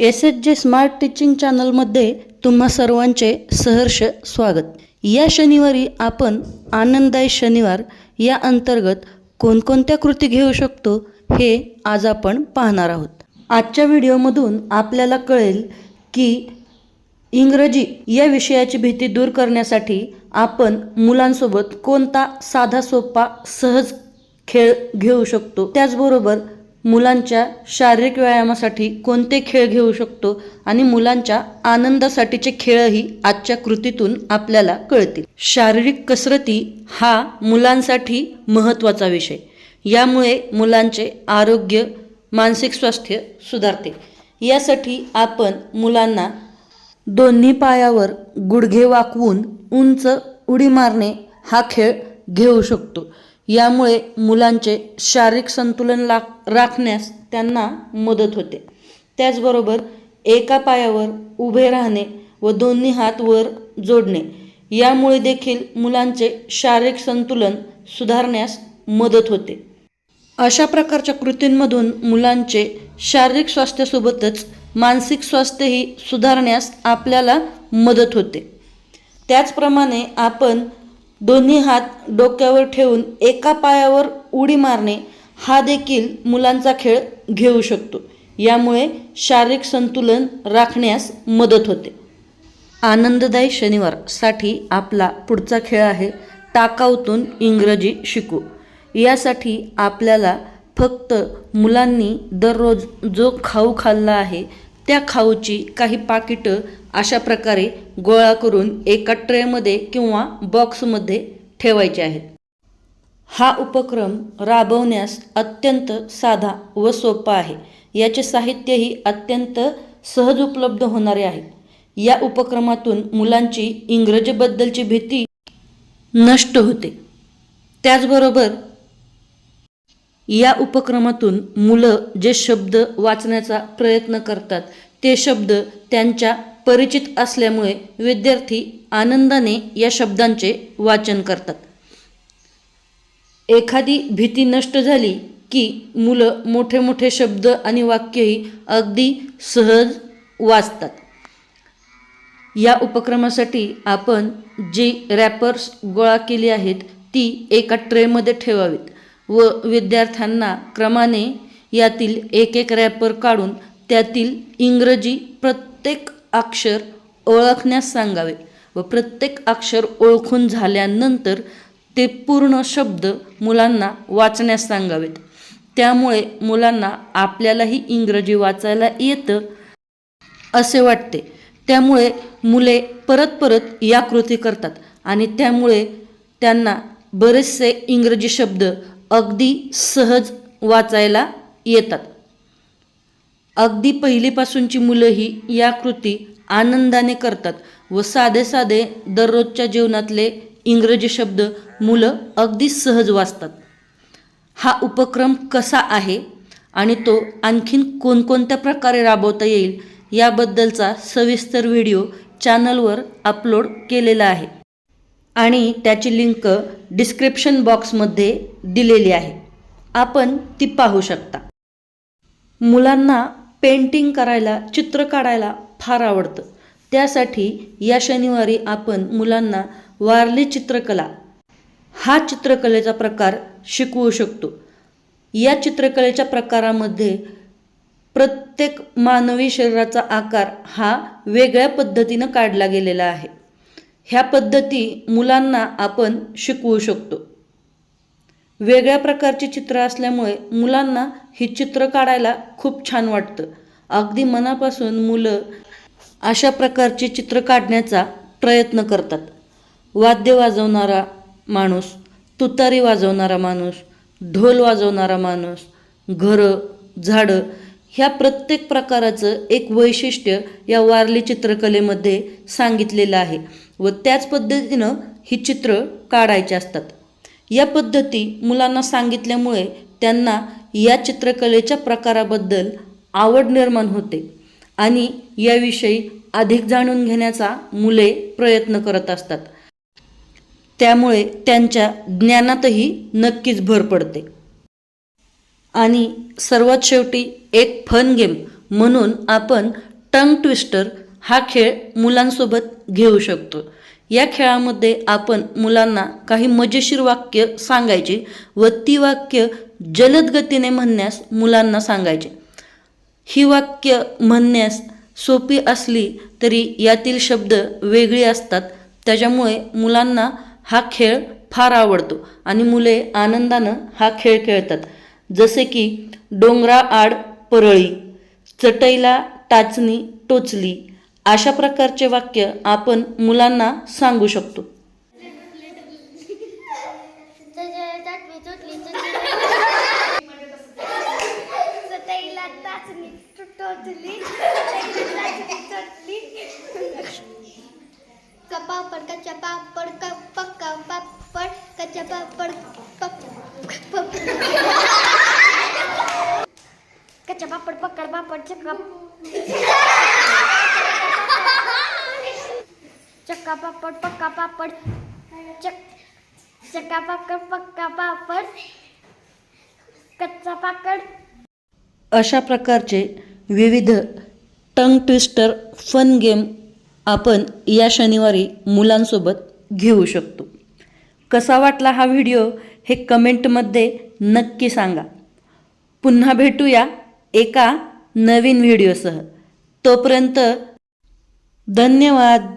S H J smart teaching चॅनलमध्ये तुम्हा सर्वांचे सहर्ष स्वागत. या शनिवारी आपण आनंददायी शनिवार या अंतर्गत कोणकोणत्या कृती घेऊ शकतो हे आज आपण पाहणार आहोत. आजच्या व्हिडिओमधून आपल्याला कळेल की इंग्रजी या विषयाची भीती दूर करण्यासाठी आपण मुलांसोबत कोणता साधा सोपा सहज खेळ घेऊ शकतो. त्याचबरोबर मुलांच्या शारीरिक व्यायामासाठी कोणते खेळ घेऊ शकतो आणि मुलांच्या आनंदासाठीचे खेळही आजच्या कृतीतून आपल्याला कळतील. शारीरिक कसरती हा मुलांसाठी महत्त्वाचा विषय. यामुळे मुलांचे आरोग्य मानसिक स्वास्थ्य सुधारते. यासाठी आपण मुलांना दोन्ही पायावर गुडघे वाकवून उंच उडी मारणे हा खेळ घेऊ शकतो. यामुळे मुलांचे शारीरिक संतुलन ला राखण्यास त्यांना मदत होते. त्याचबरोबर एका पायावर उभे राहणे व दोन्ही हात वर जोडणे यामुळे देखील मुलांचे शारीरिक संतुलन सुधारण्यास मदत होते. अशा प्रकारच्या कृतींमधून मुलांचे शारीरिक स्वास्थ्यासोबतच मानसिक स्वास्थ्यही सुधारण्यास आपल्याला मदत होते. त्याचप्रमाणे आपण दोन्ही हात डोक्यावर ठेवून एका पायावर उडी मारणे हा देखील मुलांचा खेळ घेऊ शकतो. यामुळे शारीरिक संतुलन राखण्यास मदत होते. आनंददायी शनिवारसाठी आपला पुढचा खेळ आहे टाकाऊतून इंग्रजी शिकू. यासाठी आपल्याला फक्त मुलांनी दररोज जो खाऊ खाल्ला आहे त्या खाऊची काही पाकिटं अशा प्रकारे गोळा करून एका ट्रेमध्ये किंवा बॉक्समध्ये ठेवायचे आहेत. हा उपक्रम राबवण्यास अत्यंत साधा व सोपा आहे. याचे साहित्यही अत्यंत सहज उपलब्ध होणारे आहे. या उपक्रमातून मुलांची इंग्रजीबद्दलची भीती नष्ट होते. त्याचबरोबर या उपक्रमातून मुलं जे शब्द वाचण्याचा प्रयत्न करतात ते शब्द त्यांच्या परिचित असल्यामुळे विद्यार्थी आनंदाने या शब्दांचे वाचन करतात. एखादी भीती नष्ट झाली की मुलं मोठे मोठे शब्द आणि वाक्यही अगदी सहज वाचतात. या उपक्रमासाठी आपण जी रॅपर्स गोळा केली आहेत ती एका ट्रेमध्ये ठेवावीत व विद्यार्थ्यांना क्रमाने यातील एक एक रॅपर काढून त्यातील इंग्रजी प्रत्येक अक्षर ओळखण्यास सांगावे व प्रत्येक अक्षर ओळखून झाल्यानंतर ते पूर्ण शब्द मुलांना वाचण्यास सांगावेत. त्यामुळे मुलांना आपल्यालाही इंग्रजी वाचायला येतं असे वाटते. त्यामुळे मुले परत परत या कृती करतात आणि त्यामुळे त्यांना बरेचसे इंग्रजी शब्द अगदी सहज वाचायला येतात. अगदी पहिलीपासूनची मुलंही या कृती आनंदाने करतात व साधे साधे दररोजच्या जीवनातले इंग्रजी शब्द मुलं अगदी सहज वाचतात. हा उपक्रम कसा आहे आणि तो आणखीन कोणकोणत्या प्रकारे राबवता येईल याबद्दलचा सविस्तर व्हिडिओ चॅनलवर अपलोड केलेला आहे आणि त्याची लिंक डिस्क्रिप्शन बॉक्समध्ये दिलेली आहे. आपण ती पाहू शकता. मुलांना पेंटिंग करायला चित्र काढायला फार आवडतं. त्यासाठी या शनिवारी आपण मुलांना वारली चित्रकला हा चित्रकलेचा प्रकार शिकवू शकतो. या चित्रकलेच्या प्रकारामध्ये प्रत्येक मानवी शरीराचा आकार हा वेगळ्या पद्धतीनं काढला गेलेला आहे. ह्या पद्धती मुलांना आपण शिकवू शकतो. वेगळ्या प्रकारची चित्र असल्यामुळे मुलांना ही चित्र काढायला खूप छान वाटतं. अगदी मनापासून मुलं अशा प्रकारची चित्र काढण्याचा प्रयत्न करतात. वाद्य वाजवणारा माणूस तुतारी वाजवणारा माणूस ढोल वाजवणारा माणूस घरं झाडं ह्या प्रत्येक प्रकाराचं एक वैशिष्ट्य या वारली चित्रकलेमध्ये सांगितलेलं आहे व त्याच पद्धतीनं ही चित्र काढायची असतात. या पद्धती मुलांना सांगितल्यामुळे त्यांना या चित्रकलेच्या प्रकाराबद्दल आवड निर्माण होते आणि याविषयी अधिक जाणून घेण्याचा मुले प्रयत्न करत असतात. त्यामुळे त्यांच्या ज्ञानातही नक्कीच भर पडते. आणि सर्वात शेवटी एक फन गेम म्हणून आपण टंग ट्विस्टर हा खेळ मुलांसोबत घेऊ शकतो. या खेळामध्ये आपण मुलांना काही मजेशीर वाक्य सांगायचे व ती वाक्य जलद गतीने म्हणण्यास मुलांना सांगायचे. ही वाक्य म्हणण्यास सोपी असली तरी यातील शब्द वेगळी असतात. त्याच्यामुळे मुलांना हा खेळ फार आवडतो आणि मुले आनंदानं हा खेळ खेळतात. जसे की डोंगरा आड परळी चटईला टाचणी टोचली अशा प्रकारचे वाक्य आपण मुलांना सांगू शकतो. सटईला पापड कच्चा पापड क पक्का पापड कच्चा पापड पक कच्चा पापड पक्का पापड चक्का चक्का पापड पक्का पापड. चक चक्का पापड पक्का पापड. कच्चा पाकड अशा प्रकारचे विविध टंग ट्विस्टर फन गेम आपण या शनिवारी मुलांसोबत घेऊ शकतो. कसा वाटला हा व्हिडिओ हे कमेंटमध्ये नक्की सांगा. पुन्हा भेटूया एका नवीन व्हिडिओसह. तोपर्यंत धन्यवाद.